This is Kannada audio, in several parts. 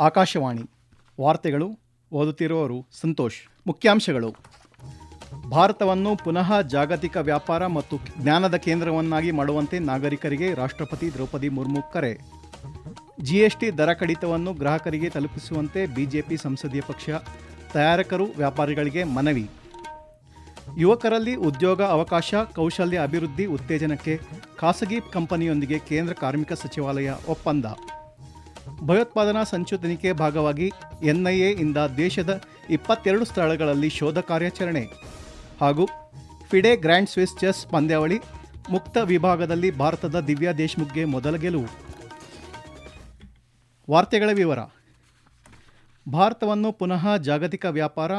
ಆಕಾಶವಾಣಿ ವಾರ್ತೆಗಳು ಓದುತ್ತಿರುವವರು ಸಂತೋಷ್. ಮುಖ್ಯಾಂಶಗಳು. ಭಾರತವನ್ನು ಪುನಃ ಜಾಗತಿಕ ವ್ಯಾಪಾರ ಮತ್ತು ಜ್ಞಾನದ ಕೇಂದ್ರವನ್ನಾಗಿ ಮಾಡುವಂತೆ ನಾಗರಿಕರಿಗೆ ರಾಷ್ಟ್ರಪತಿ ದ್ರೌಪದಿ ಮುರ್ಮು ಕರೆ. ಜಿಎಸ್ಟಿ ದರ ಕಡಿತವನ್ನು ಗ್ರಾಹಕರಿಗೆ ತಲುಪಿಸುವಂತೆ ಬಿಜೆಪಿ ಸಂಸದೀಯ ಪಕ್ಷ ತಯಾರಕರು ವ್ಯಾಪಾರಿಗಳಿಗೆ ಮನವಿ. ಯುವಕರಲ್ಲಿ ಉದ್ಯೋಗ ಅವಕಾಶ, ಕೌಶಲ್ಯ ಅಭಿವೃದ್ಧಿ ಉತ್ತೇಜನಕ್ಕೆ ಖಾಸಗಿ ಕಂಪನಿಯೊಂದಿಗೆ ಕೇಂದ್ರ ಕಾರ್ಮಿಕ ಸಚಿವಾಲಯ ಒಪ್ಪಂದ. ಭಯೋತ್ಪಾದನಾ ಸಂಚು ತನಿಖೆ ಭಾಗವಾಗಿ ಎನ್ಐಎ ಇಂದ ದೇಶದ ಇಪ್ಪತ್ತೆರಡು ಸ್ಥಳಗಳಲ್ಲಿ ಶೋಧ ಕಾರ್ಯಾಚರಣೆ. ಹಾಗೂ ಫಿಡೆ ಗ್ರ್ಯಾಂಡ್ ಸ್ವಿಸ್ ಚೆಸ್ ಪಂದ್ಯಾವಳಿ ಮುಕ್ತ ವಿಭಾಗದಲ್ಲಿ ಭಾರತದ ದಿವ್ಯಾ ದೇಶ್ಮುಖ್ಗೆ ಮೊದಲ ಗೆಲುವು. ವಾರ್ತೆಗಳ ವಿವರ. ಭಾರತವನ್ನು ಪುನಃ ಜಾಗತಿಕ ವ್ಯಾಪಾರ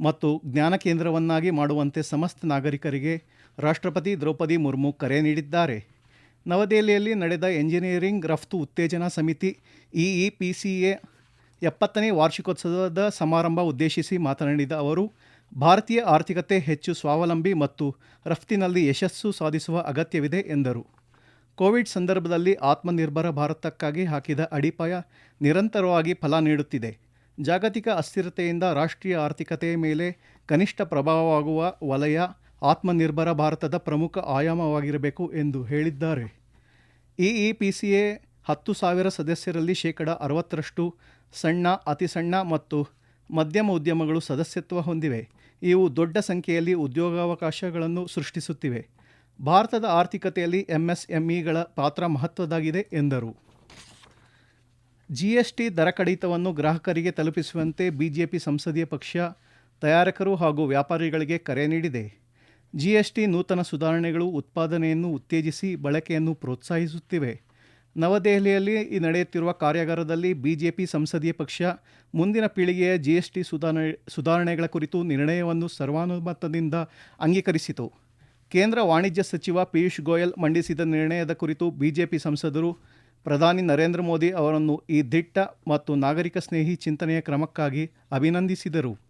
ಮತ್ತು ಜ್ಞಾನ ಕೇಂದ್ರವನ್ನಾಗಿ ಮಾಡುವಂತೆ ಸಮಸ್ತ ನಾಗರಿಕರಿಗೆ ರಾಷ್ಟ್ರಪತಿ ದ್ರೌಪದಿ ಮುರ್ಮು ಕರೆ ನೀಡಿದ್ದಾರೆ. ನವದೆಹಲಿಯಲ್ಲಿ ನಡೆದ ಎಂಜಿನಿಯರಿಂಗ್ ರಫ್ತು ಉತ್ತೇಜನಾ ಸಮಿತಿ ಇಇ ಪಿ ಸಿ ಎ ಎಪ್ಪತ್ತನೇ ವಾರ್ಷಿಕೋತ್ಸವದ ಸಮಾರಂಭ ಉದ್ದೇಶಿಸಿ ಮಾತನಾಡಿದ ಅವರು, ಭಾರತೀಯ ಆರ್ಥಿಕತೆ ಹೆಚ್ಚು ಸ್ವಾವಲಂಬಿ ಮತ್ತು ರಫ್ತಿನಲ್ಲಿ ಯಶಸ್ಸು ಸಾಧಿಸುವ ಅಗತ್ಯವಿದೆ ಎಂದರು. ಕೋವಿಡ್ ಸಂದರ್ಭದಲ್ಲಿ ಆತ್ಮನಿರ್ಭರ ಭಾರತಕ್ಕಾಗಿ ಹಾಕಿದ ಅಡಿಪಾಯ ನಿರಂತರವಾಗಿ ಫಲ ನೀಡುತ್ತಿದೆ. ಜಾಗತಿಕ ಅಸ್ಥಿರತೆಯಿಂದ ರಾಷ್ಟ್ರೀಯ ಆರ್ಥಿಕತೆಯ ಮೇಲೆ ಕನಿಷ್ಠ ಪ್ರಭಾವವಾಗುವ ವಲಯ ಆತ್ಮನಿರ್ಭರ ಭಾರತದ ಪ್ರಮುಖ ಆಯಾಮವಾಗಿರಬೇಕು ಎಂದು ಹೇಳಿದ್ದಾರೆ. ಇಇಪಿಸಿಎ ಹತ್ತು ಸಾವಿರ ಸದಸ್ಯರಲ್ಲಿ ಶೇಕಡ ಅರವತ್ತರಷ್ಟು ಸಣ್ಣ, ಅತಿ ಸಣ್ಣ ಮತ್ತು ಮಧ್ಯಮ ಉದ್ಯಮಗಳು ಸದಸ್ಯತ್ವ ಹೊಂದಿವೆ. ಇವು ದೊಡ್ಡ ಸಂಖ್ಯೆಯಲ್ಲಿ ಉದ್ಯೋಗಾವಕಾಶಗಳನ್ನು ಸೃಷ್ಟಿಸುತ್ತಿವೆ. ಭಾರತದ ಆರ್ಥಿಕತೆಯಲ್ಲಿ ಎಂಎಸ್ಎಂಇಗಳ ಪಾತ್ರ ಮಹತ್ವದಾಗಿದೆ ಎಂದರು. ಜಿಎಸ್ಟಿ ದರ ಕಡಿತವನ್ನು ಗ್ರಾಹಕರಿಗೆ ತಲುಪಿಸುವಂತೆ ಬಿಜೆಪಿ ಸಂಸದೀಯ ಪಕ್ಷ ತಯಾರಕರು ಹಾಗೂ ವ್ಯಾಪಾರಿಗಳಿಗೆ ಕರೆ ನೀಡಿದೆ. ಜಿಎಸ್ಟಿ ನೂತನ ಸುಧಾರಣೆಗಳು ಉತ್ಪಾದನೆಯನ್ನು ಉತ್ತೇಜಿಸಿ ಬಳಕೆಯನ್ನು ಪ್ರೋತ್ಸಾಹಿಸುತ್ತಿವೆ. ನವದೆಹಲಿಯಲ್ಲಿ ಈ ನಡೆಯುತ್ತಿರುವ ಕಾರ್ಯಾಗಾರದಲ್ಲಿ ಬಿಜೆಪಿ ಸಂಸದೀಯ ಪಕ್ಷ ಮುಂದಿನ ಪೀಳಿಗೆಯ ಜಿಎಸ್ಟಿ ಸುಧಾರಣೆ, ಸುಧಾರಣೆಗಳ ಕುರಿತು ನಿರ್ಣಯವನ್ನು ಸರ್ವಾನುಮತದಿಂದ ಅಂಗೀಕರಿಸಿತು. ಕೇಂದ್ರ ವಾಣಿಜ್ಯ ಸಚಿವ ಪಿಯೂಷ್ ಗೋಯಲ್ ಮಂಡಿಸಿದ ನಿರ್ಣಯದ ಕುರಿತು ಬಿಜೆಪಿ ಸಂಸದರು ಪ್ರಧಾನಿ ನರೇಂದ್ರ ಮೋದಿ ಅವರನ್ನು ಈ ದಿಟ್ಟ ಮತ್ತು ನಾಗರಿಕ ಸ್ನೇಹಿ ಚಿಂತನೆಯ ಕ್ರಮಕ್ಕಾಗಿ ಅಭಿನಂದಿಸಿದರು.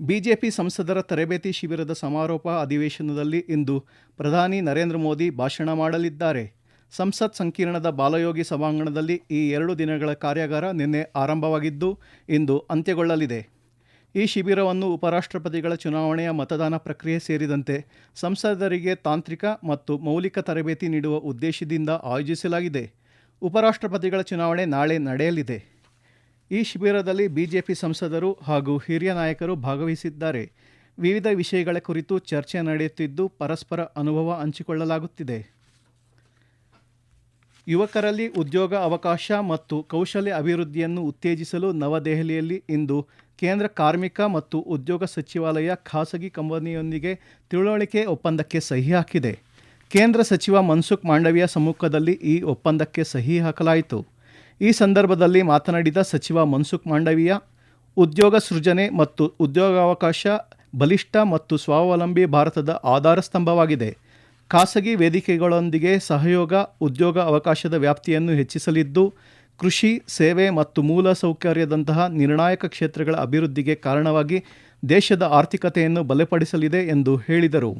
ಬಿಜೆಪಿ ಸಂಸದರ ತರಬೇತಿ ಶಿಬಿರದ ಸಮಾರೋಪ ಅಧಿವೇಶನದಲ್ಲಿ ಇಂದು ಪ್ರಧಾನಿ ನರೇಂದ್ರ ಮೋದಿ ಭಾಷಣ ಮಾಡಲಿದ್ದಾರೆ. ಸಂಸತ್ ಸಂಕೀರ್ಣದ ಬಾಲಯೋಗಿ ಸಭಾಂಗಣದಲ್ಲಿ ಈ ಎರಡು ದಿನಗಳ ಕಾರ್ಯಾಗಾರ ನಿನ್ನೆ ಆರಂಭವಾಗಿದ್ದು, ಇಂದು ಅಂತ್ಯಗೊಳ್ಳಲಿದೆ. ಈ ಶಿಬಿರವನ್ನು ಉಪರಾಷ್ಟ್ರಪತಿಗಳ ಚುನಾವಣೆಯ ಮತದಾನ ಪ್ರಕ್ರಿಯೆ ಸೇರಿದಂತೆ ಸಂಸದರಿಗೆ ತಾಂತ್ರಿಕ ಮತ್ತು ಮೌಲಿಕ ತರಬೇತಿ ನೀಡುವ ಉದ್ದೇಶದಿಂದ ಆಯೋಜಿಸಲಾಗಿದೆ. ಉಪರಾಷ್ಟ್ರಪತಿಗಳ ಚುನಾವಣೆ ನಾಳೆ ನಡೆಯಲಿದೆ. ಈ ಶಿಬಿರದಲ್ಲಿ ಬಿಜೆಪಿ ಸಂಸದರು ಹಾಗೂ ಹಿರಿಯ ನಾಯಕರು ಭಾಗವಹಿಸಿದ್ದಾರೆ. ವಿವಿಧ ವಿಷಯಗಳ ಕುರಿತು ಚರ್ಚೆ ನಡೆಯುತ್ತಿದ್ದು ಪರಸ್ಪರ ಅನುಭವ ಹಂಚಿಕೊಳ್ಳಲಾಗುತ್ತಿದೆ. ಯುವಕರಲ್ಲಿ ಉದ್ಯೋಗ ಅವಕಾಶ ಮತ್ತು ಕೌಶಲ್ಯ ಅಭಿವೃದ್ಧಿಯನ್ನು ಉತ್ತೇಜಿಸಲು ನವದೆಹಲಿಯಲ್ಲಿ ಇಂದು ಕೇಂದ್ರ ಕಾರ್ಮಿಕ ಮತ್ತು ಉದ್ಯೋಗ ಸಚಿವಾಲಯ ಖಾಸಗಿ ಕಂಪನಿಯೊಂದಿಗೆ ತಿಳುವಳಿಕೆ ಒಪ್ಪಂದಕ್ಕೆ ಸಹಿ ಹಾಕಿದೆ. ಕೇಂದ್ರ ಸಚಿವ ಮನ್ಸುಖ್ ಮಾಂಡವಿಯ ಸಮ್ಮುಖದಲ್ಲಿ ಈ ಒಪ್ಪಂದಕ್ಕೆ ಸಹಿ ಹಾಕಲಾಯಿತು. ಈ ಸಂದರ್ಭದಲ್ಲಿ ಮಾತನಾಡಿದ ಸಚಿವ ಮನ್ಸುಖ್ ಮಾಂಡವೀಯ, ಉದ್ಯೋಗ ಸೃಜನೆ ಮತ್ತು ಉದ್ಯೋಗಾವಕಾಶ, ಬಲಿಷ್ಠ ಮತ್ತು ಸ್ವಾವಲಂಬಿ ಭಾರತದ ಆಧಾರ ಸ್ತಂಭವಾಗಿದೆ. ಖಾಸಗಿ ವೇದಿಕೆಗಳೊಂದಿಗೆ ಸಹಯೋಗ, ಉದ್ಯೋಗ ಅವಕಾಶದ ವ್ಯಾಪ್ತಿಯನ್ನು ಹೆಚ್ಚಿಸಲಿದ್ದು, ಕೃಷಿ, ಸೇವೆ ಮತ್ತು ಮೂಲ ಸೌಕರ್ಯದಂತಹ ನಿರ್ಣಾಯಕ ಕ್ಷೇತ್ರಗಳ ಅಭಿವೃದ್ಧಿಗೆ ಕಾರಣವಾಗಿ ದೇಶದ ಆರ್ಥಿಕತೆಯನ್ನು ಬಲಪಡಿಸಲಿದೆ ಎಂದು ಹೇಳಿದರು.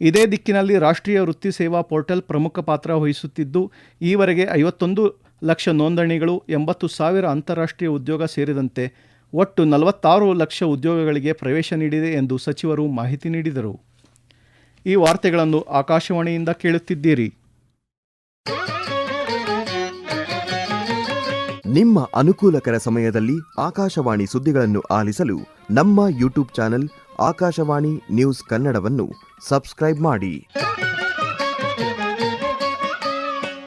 ಇದೇ ದಿಕ್ಕಿನಲ್ಲಿ ರಾಷ್ಟ್ರೀಯ ವೃತ್ತಿ ಸೇವಾ ಪೋರ್ಟಲ್ ಪ್ರಮುಖ ಪಾತ್ರ ವಹಿಸುತ್ತಿದ್ದು, ಈವರೆಗೆ ಐವತ್ತೊಂದು ಲಕ್ಷ ನೋಂದಣಿಗಳು, ಎಂಬತ್ತು ಸಾವಿರ ಅಂತಾರಾಷ್ಟ್ರೀಯ ಉದ್ಯೋಗ ಸೇರಿದಂತೆ ಒಟ್ಟು ನಲವತ್ತಾರು ಲಕ್ಷ ಉದ್ಯೋಗಗಳಿಗೆ ಪ್ರವೇಶ ನೀಡಿದೆ ಎಂದು ಸಚಿವರು ಮಾಹಿತಿ ನೀಡಿದರು. ಈ ವಾರ್ತೆಗಳನ್ನು ಆಕಾಶವಾಣಿಯಿಂದ ಕೇಳುತ್ತಿದ್ದೀರಿ. ನಿಮ್ಮ ಅನುಕೂಲಕರ ಸಮಯದಲ್ಲಿ ಆಕಾಶವಾಣಿ ಸುದ್ದಿಗಳನ್ನು ಆಲಿಸಲು ನಮ್ಮ ಯೂಟ್ಯೂಬ್ ಚಾನೆಲ್ ಆಕಾಶವಾಣಿ ನ್ಯೂಸ್ ಕನ್ನಡವನ್ನು ಸಬ್ಸ್ಕ್ರೈಬ್ ಮಾಡಿ.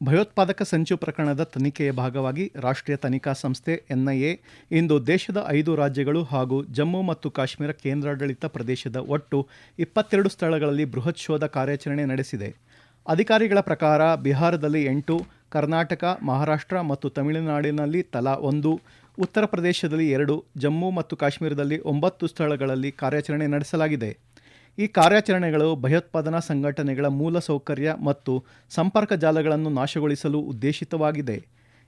ಭಯೋತ್ಪಾದಕ ಸಂಚು ಪ್ರಕರಣದ ತನಿಖೆಯ ಭಾಗವಾಗಿ ರಾಷ್ಟ್ರೀಯ ತನಿಖಾ ಸಂಸ್ಥೆ ಎನ್ಐಎ ಇಂದು ದೇಶದ ಐದು ರಾಜ್ಯಗಳು ಹಾಗೂ ಜಮ್ಮು ಮತ್ತು ಕಾಶ್ಮೀರ ಕೇಂದ್ರಾಡಳಿತ ಪ್ರದೇಶದ ಒಟ್ಟು ಇಪ್ಪತ್ತೆರಡು ಸ್ಥಳಗಳಲ್ಲಿ ಬೃಹತ್ ಶೋಧ ಕಾರ್ಯಾಚರಣೆ ನಡೆಸಿದೆ. ಅಧಿಕಾರಿಗಳ ಪ್ರಕಾರ ಬಿಹಾರದಲ್ಲಿ ಎಂಟು, ಕರ್ನಾಟಕ, ಮಹಾರಾಷ್ಟ್ರ ಮತ್ತು ತಮಿಳುನಾಡಿನಲ್ಲಿ ತಲಾ ಒಂದು, ಉತ್ತರ ಪ್ರದೇಶದಲ್ಲಿ ಎರಡು, ಜಮ್ಮು ಮತ್ತು ಕಾಶ್ಮೀರದಲ್ಲಿ ಒಂಬತ್ತು ಸ್ಥಳಗಳಲ್ಲಿ ಕಾರ್ಯಾಚರಣೆ ನಡೆಸಲಾಗಿದೆ. ಈ ಕಾರ್ಯಾಚರಣೆಗಳು ಭಯೋತ್ಪಾದನಾ ಸಂಘಟನೆಗಳ ಮೂಲ ಸೌಕರ್ಯ ಮತ್ತು ಸಂಪರ್ಕ ಜಾಲಗಳನ್ನು ನಾಶಗೊಳಿಸಲು ಉದ್ದೇಶಿತವಾಗಿದೆ.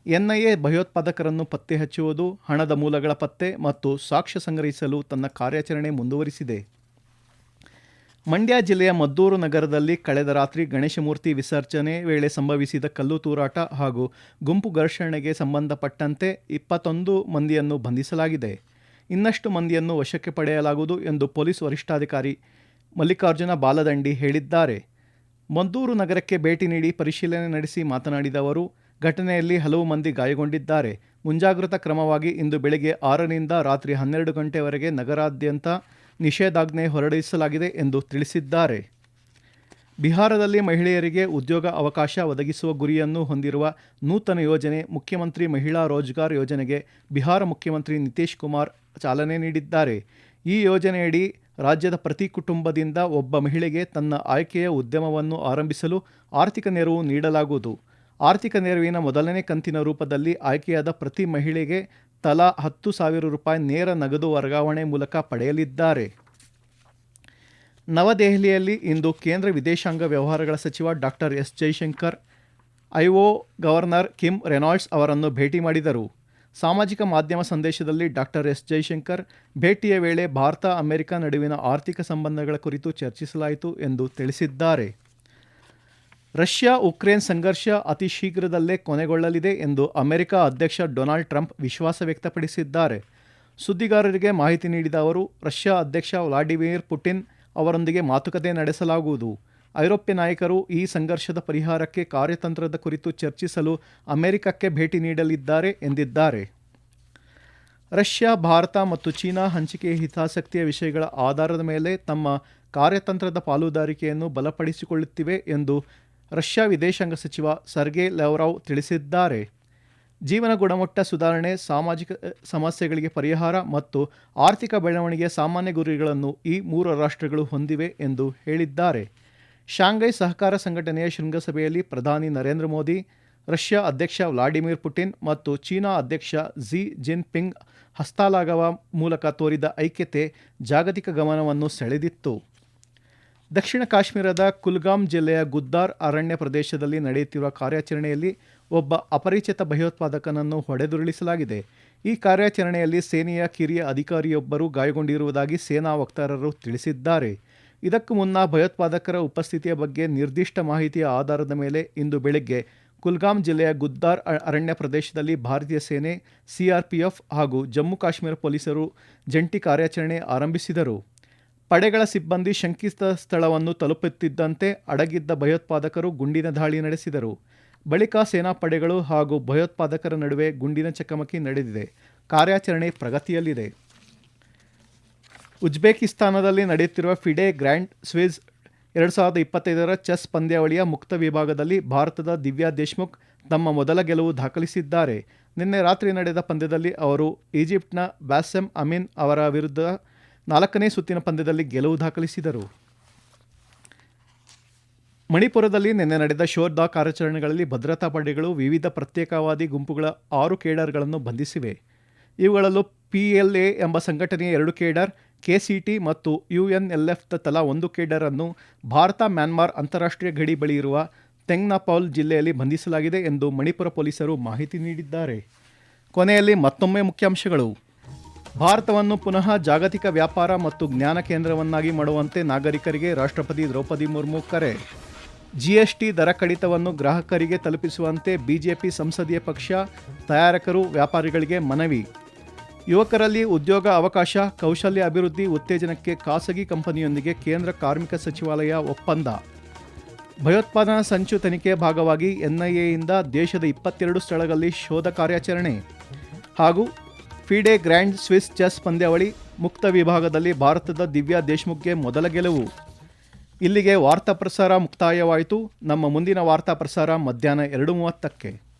ಎನ್ಐಎ ಭಯೋತ್ಪಾದಕರನ್ನು ಪತ್ತೆ ಹಚ್ಚುವುದು, ಹಣದ ಮೂಲಗಳ ಪತ್ತೆ ಮತ್ತು ಸಾಕ್ಷ್ಯ ಸಂಗ್ರಹಿಸಲು ತನ್ನ ಕಾರ್ಯಾಚರಣೆ ಮುಂದುವರಿಸಿದೆ. ಮಂಡ್ಯ ಜಿಲ್ಲೆಯ ಮದ್ದೂರು ನಗರದಲ್ಲಿ ಕಳೆದ ರಾತ್ರಿ ಗಣೇಶ ಮೂರ್ತಿ ವಿಸರ್ಜನೆ ವೇಳೆ ಸಂಭವಿಸಿದ ಕಲ್ಲು ತೂರಾಟ ಹಾಗೂ ಗುಂಪು ಘರ್ಷಣೆಗೆ ಸಂಬಂಧಪಟ್ಟಂತೆ ಇಪ್ಪತ್ತೊಂದು ಮಂದಿಯನ್ನು ಬಂಧಿಸಲಾಗಿದೆ. ಇನ್ನಷ್ಟು ಮಂದಿಯನ್ನು ವಶಕ್ಕೆ ಪಡೆಯಲಾಗುವುದು ಎಂದು ಪೊಲೀಸ್ ವರಿಷ್ಠಾಧಿಕಾರಿ ಮಲ್ಲಿಕಾರ್ಜುನ ಬಾಲದಂಡಿ ಹೇಳಿದ್ದಾರೆ. ಮಂದೂರು ನಗರಕ್ಕೆ ಭೇಟಿ ನೀಡಿ ಪರಿಶೀಲನೆ ನಡೆಸಿ ಮಾತನಾಡಿದ ಅವರು, ಘಟನೆಯಲ್ಲಿ ಹಲವು ಮಂದಿ ಗಾಯಗೊಂಡಿದ್ದಾರೆ. ಮುಂಜಾಗ್ರತಾ ಕ್ರಮವಾಗಿ ಇಂದು ಬೆಳಗ್ಗೆ ಆರರಿಂದ ರಾತ್ರಿ ಹನ್ನೆರಡು ಗಂಟೆವರೆಗೆ ನಗರಾದ್ಯಂತ ನಿಷೇಧಾಜ್ಞೆ ಹೊರಡಿಸಲಾಗಿದೆ ಎಂದು ತಿಳಿಸಿದ್ದಾರೆ. ಬಿಹಾರದಲ್ಲಿ ಮಹಿಳೆಯರಿಗೆ ಉದ್ಯೋಗ ಅವಕಾಶ ಒದಗಿಸುವ ಗುರಿಯನ್ನು ಹೊಂದಿರುವ ನೂತನ ಯೋಜನೆ ಮುಖ್ಯಮಂತ್ರಿ ಮಹಿಳಾ ರೋಜ್ಗಾರ್ ಯೋಜನೆಗೆ ಬಿಹಾರ ಮುಖ್ಯಮಂತ್ರಿ ನಿತೀಶ್ ಕುಮಾರ್ ಚಾಲನೆ ನೀಡಿದ್ದಾರೆ. ಈ ಯೋಜನೆಯಡಿ ರಾಜ್ಯದ ಪ್ರತಿ ಕುಟುಂಬದಿಂದ ಒಬ್ಬ ಮಹಿಳೆಗೆ ತನ್ನ ಆಯ್ಕೆಯ ಉದ್ಯಮವನ್ನು ಆರಂಭಿಸಲು ಆರ್ಥಿಕ ನೆರವು ನೀಡಲಾಗುವುದು. ಆರ್ಥಿಕ ನೆರವಿನ ಮೊದಲನೇ ಕಂತಿನ ರೂಪದಲ್ಲಿ ಆಯ್ಕೆಯಾದ ಪ್ರತಿ ಮಹಿಳೆಗೆ ತಲಾ ಹತ್ತು ಸಾವಿರ ರೂಪಾಯಿ ನೇರ ನಗದು ವರ್ಗಾವಣೆ ಮೂಲಕ ಪಡೆಯಲಿದ್ದಾರೆ. ನವದೆಹಲಿಯಲ್ಲಿ ಇಂದು ಕೇಂದ್ರ ವಿದೇಶಾಂಗ ವ್ಯವಹಾರಗಳ ಸಚಿವ doctor S. Jaishankar IO governor Kim Reynolds ಅವರನ್ನು ಭೇಟಿ ಮಾಡಿದರು. ಸಾಮಾಜಿಕ ಮಾಧ್ಯಮ ಸಂದೇಶದಲ್ಲಿ ಡಾಕ್ಟರ್ ಎಸ್ ಜೈಶಂಕರ್, ಭೇಟಿಯ ವೇಳೆ ಭಾರತ, ಅಮೆರಿಕ ನಡುವಿನ ಆರ್ಥಿಕ ಸಂಬಂಧಗಳ ಕುರಿತು ಚರ್ಚಿಸಲಾಯಿತು ಎಂದು ತಿಳಿಸಿದ್ದಾರೆ. ರಷ್ಯಾ ಉಕ್ರೇನ್ ಸಂಘರ್ಷ ಅತಿ ಶೀಘ್ರದಲ್ಲೇ ಕೊನೆಗೊಳ್ಳಲಿದೆ ಎಂದು ಅಮೆರಿಕ ಅಧ್ಯಕ್ಷ ಡೊನಾಲ್ಡ್ ಟ್ರಂಪ್ ವಿಶ್ವಾಸ ವ್ಯಕ್ತಪಡಿಸಿದ್ದಾರೆ. ಸುದ್ದಿಗಾರರಿಗೆ ಮಾಹಿತಿ ನೀಡಿದ ಅವರು, ರಷ್ಯಾ ಅಧ್ಯಕ್ಷ ವ್ಲಾಡಿಮಿರ್ ಪುಟಿನ್ ಅವರೊಂದಿಗೆ ಮಾತುಕತೆ ನಡೆಸಲಾಗುವುದು. ಐರೋಪ್ಯ ನಾಯಕರು ಈ ಸಂಘರ್ಷದ ಪರಿಹಾರಕ್ಕೆ ಕಾರ್ಯತಂತ್ರದ ಕುರಿತು ಚರ್ಚಿಸಲು ಅಮೆರಿಕಕ್ಕೆ ಭೇಟಿ ನೀಡಲಿದ್ದಾರೆ ಎಂದಿದ್ದಾರೆ. ರಷ್ಯಾ, ಭಾರತ ಮತ್ತು ಚೀನಾ ಹಂಚಿಕೆ ಹಿತಾಸಕ್ತಿಯ ವಿಷಯಗಳ ಆಧಾರದ ಮೇಲೆ ತಮ್ಮ ಕಾರ್ಯತಂತ್ರದ ಪಾಲುದಾರಿಕೆಯನ್ನು ಬಲಪಡಿಸಿಕೊಳ್ಳುತ್ತಿವೆ ಎಂದು ರಷ್ಯಾ ವಿದೇಶಾಂಗ ಸಚಿವ ಸರ್ಗೆ ಲೆವ್ರಾವ್ ತಿಳಿಸಿದ್ದಾರೆ. ಜೀವನ ಗುಣಮಟ್ಟ ಸುಧಾರಣೆ, ಸಾಮಾಜಿಕ ಸಮಸ್ಯೆಗಳಿಗೆ ಪರಿಹಾರ ಮತ್ತು ಆರ್ಥಿಕ ಬೆಳವಣಿಗೆಯ ಸಾಮಾನ್ಯ ಗುರಿಗಳನ್ನು ಈ ಮೂರು ರಾಷ್ಟ್ರಗಳು ಹೊಂದಿವೆ ಎಂದು ಹೇಳಿದ್ದಾರೆ. ಶಾಂಘೈ ಸಹಕಾರ ಸಂಘಟನೆಯ ಶೃಂಗಸಭೆಯಲ್ಲಿ ಪ್ರಧಾನಿ ನರೇಂದ್ರ ಮೋದಿ, ರಷ್ಯಾ ಅಧ್ಯಕ್ಷ ವ್ಲಾಡಿಮಿರ್ ಪುಟಿನ್ ಮತ್ತು ಚೀನಾ ಅಧ್ಯಕ್ಷ ಝಿ ಜಿನ್ಪಿಂಗ್ ಹಸ್ತಾಲಾಗವ ಮೂಲಕ ತೋರಿದ ಐಕ್ಯತೆ ಜಾಗತಿಕ ಗಮನವನ್ನು ಸೆಳೆದಿತ್ತು. ದಕ್ಷಿಣ ಕಾಶ್ಮೀರದ ಕುಲ್ಗಾಮ್ ಜಿಲ್ಲೆಯ ಗುದ್ದಾರ್ ಅರಣ್ಯ ಪ್ರದೇಶದಲ್ಲಿ ನಡೆಯುತ್ತಿರುವ ಕಾರ್ಯಾಚರಣೆಯಲ್ಲಿ ಒಬ್ಬ ಅಪರಿಚಿತ ಭಯೋತ್ಪಾದಕನನ್ನು ಹೊಡೆದುರುಳಿಸಲಾಗಿದೆ. ಈ ಕಾರ್ಯಾಚರಣೆಯಲ್ಲಿ ಸೇನೆಯ ಕಿರಿಯ ಅಧಿಕಾರಿಯೊಬ್ಬರು ಗಾಯಗೊಂಡಿರುವುದಾಗಿ ಸೇನಾ ವಕ್ತಾರರು ತಿಳಿಸಿದ್ದಾರೆ. ಇದಕ್ಕೂ ಮುನ್ನ ಭಯೋತ್ಪಾದಕರ ಉಪಸ್ಥಿತಿಯ ಬಗ್ಗೆ ನಿರ್ದಿಷ್ಟ ಮಾಹಿತಿಯ ಆಧಾರದ ಮೇಲೆ ಇಂದು ಬೆಳಗ್ಗೆ ಕುಲ್ಗಾಮ್ ಜಿಲ್ಲೆಯ ಗುದ್ದಾರ್ ಅರಣ್ಯ ಪ್ರದೇಶದಲ್ಲಿ ಭಾರತೀಯ ಸೇನೆ ಸಿಆರ್ಪಿಎಫ್ ಹಾಗೂ ಜಮ್ಮು ಕಾಶ್ಮೀರ ಪೊಲೀಸರು ಜಂಟಿ ಕಾರ್ಯಾಚರಣೆ ಆರಂಭಿಸಿದರು. ಪಡೆಗಳ ಸಿಬ್ಬಂದಿ ಶಂಕಿತ ಸ್ಥಳವನ್ನು ತಲುಪುತ್ತಿದ್ದಂತೆ ಅಡಗಿದ್ದ ಭಯೋತ್ಪಾದಕರು ಗುಂಡಿನ ದಾಳಿ ನಡೆಸಿದರು. ಬಳಿಕ ಸೇನಾಪಡೆಗಳು ಹಾಗೂ ಭಯೋತ್ಪಾದಕರ ನಡುವೆ ಗುಂಡಿನ ಚಕಮಕಿ ನಡೆದಿದೆ. ಕಾರ್ಯಾಚರಣೆ ಪ್ರಗತಿಯಲ್ಲಿದೆ. ಉಜ್ಬೇಕಿಸ್ತಾನದಲ್ಲಿ ನಡೆಯುತ್ತಿರುವ ಫಿಡೆ ಗ್ರ್ಯಾಂಡ್ ಸ್ವಿಜ್ ಎರಡು ಸಾವಿರದ ಇಪ್ಪತ್ತೈದರ ಚೆಸ್ ಪಂದ್ಯಾವಳಿಯ ಮುಕ್ತ ವಿಭಾಗದಲ್ಲಿ ಭಾರತದ ದಿವ್ಯಾ ದೇಶ್ಮುಖ್ ತಮ್ಮ ಮೊದಲ ಗೆಲುವು ದಾಖಲಿಸಿದ್ದಾರೆ. ನಿನ್ನೆ ರಾತ್ರಿ ನಡೆದ ಪಂದ್ಯದಲ್ಲಿ ಅವರು ಈಜಿಪ್ಟ್ನ ಬ್ಯಾಸೆಮ್ ಅಮೀನ್ ಅವರ ವಿರುದ್ಧ ನಾಲ್ಕನೇ ಸುತ್ತಿನ ಪಂದ್ಯದಲ್ಲಿ ಗೆಲುವು ದಾಖಲಿಸಿದರು. ಮಣಿಪುರದಲ್ಲಿ ನಿನ್ನೆ ನಡೆದ ಶೋಧ ಕಾರ್ಯಾಚರಣೆಗಳಲ್ಲಿ ಭದ್ರತಾ ಪಡೆಗಳು ವಿವಿಧ ಪ್ರತ್ಯೇಕವಾದಿ ಗುಂಪುಗಳ ಆರು ಕೇಡರ್ಗಳನ್ನು ಬಂಧಿಸಿವೆ. ಇವುಗಳಲ್ಲೂ ಪಿಎಲ್ಎ ಎಂಬ ಸಂಘಟನೆಯ ಎರಡು ಕೇಡರ್ ಕೆಸಿಟಿ ಮತ್ತು ಯುಎನ್ಎಲ್ಎಫ್ ತಲಾ ಒಂದು ಕೇಡರನ್ನು ಭಾರತ, ಮ್ಯಾನ್ಮಾರ್ ಅಂತಾರಾಷ್ಟ್ರೀಯ ಗಡಿ ಬಳಿ ಇರುವ ತೆಂಗ್ನಾಪೌಲ್ ಜಿಲ್ಲೆಯಲ್ಲಿ ಬಂಧಿಸಲಾಗಿದೆ ಎಂದು ಮಣಿಪುರ ಪೊಲೀಸರು ಮಾಹಿತಿ ನೀಡಿದ್ದಾರೆ. ಕೊನೆಯಲ್ಲಿ ಮತ್ತೊಮ್ಮೆ ಮುಖ್ಯಾಂಶಗಳು. ಭಾರತವನ್ನು ಪುನಃ ಜಾಗತಿಕ ವ್ಯಾಪಾರ ಮತ್ತು ಜ್ಞಾನ ಕೇಂದ್ರವನ್ನಾಗಿ ಮಾಡುವಂತೆ ನಾಗರಿಕರಿಗೆ ರಾಷ್ಟ್ರಪತಿ ದ್ರೌಪದಿ ಮುರ್ಮು ಕರೆ. ಜಿಎಸ್ಟಿ ದರ ಕಡಿತವನ್ನು ಗ್ರಾಹಕರಿಗೆ ತಲುಪಿಸುವಂತೆ ಬಿಜೆಪಿ ಸಂಸದೀಯ ಪಕ್ಷ ತಯಾರಕರು ವ್ಯಾಪಾರಿಗಳಿಗೆ ಮನವಿ. ಯುವಕರಲ್ಲಿ ಉದ್ಯೋಗ ಅವಕಾಶ, ಕೌಶಲ್ಯ ಅಭಿವೃದ್ಧಿ, ಉತ್ತೇಜನಕ್ಕೆ ಖಾಸಗಿ ಕಂಪನಿಯೊಂದಿಗೆ ಕೇಂದ್ರ ಕಾರ್ಮಿಕ ಸಚಿವಾಲಯ ಒಪ್ಪಂದ. ಭಯೋತ್ಪಾದನಾ ಸಂಚು ತನಿಖೆ ಭಾಗವಾಗಿ ಎನ್ಐಎಯಿಂದ ದೇಶದ ಇಪ್ಪತ್ತೆರಡು ಸ್ಥಳಗಳಲ್ಲಿ ಶೋಧ ಕಾರ್ಯಾಚರಣೆ. ಹಾಗೂ ಫಿಡೆ ಗ್ರ್ಯಾಂಡ್ ಸ್ವಿಸ್ ಚೆಸ್ ಪಂದ್ಯಾವಳಿ ಮುಕ್ತ ವಿಭಾಗದಲ್ಲಿ ಭಾರತದ ದಿವ್ಯಾ ದೇಶ್ಮುಖ್ಗೆ ಮೊದಲ ಗೆಲುವು. ಇಲ್ಲಿಗೆ ವಾರ್ತಾ ಪ್ರಸಾರ ಮುಕ್ತಾಯವಾಯಿತು. ನಮ್ಮ ಮುಂದಿನ ವಾರ್ತಾ ಪ್ರಸಾರ ಮಧ್ಯಾಹ್ನ ಎರಡು ಮೂವತ್ತಕ್ಕೆ.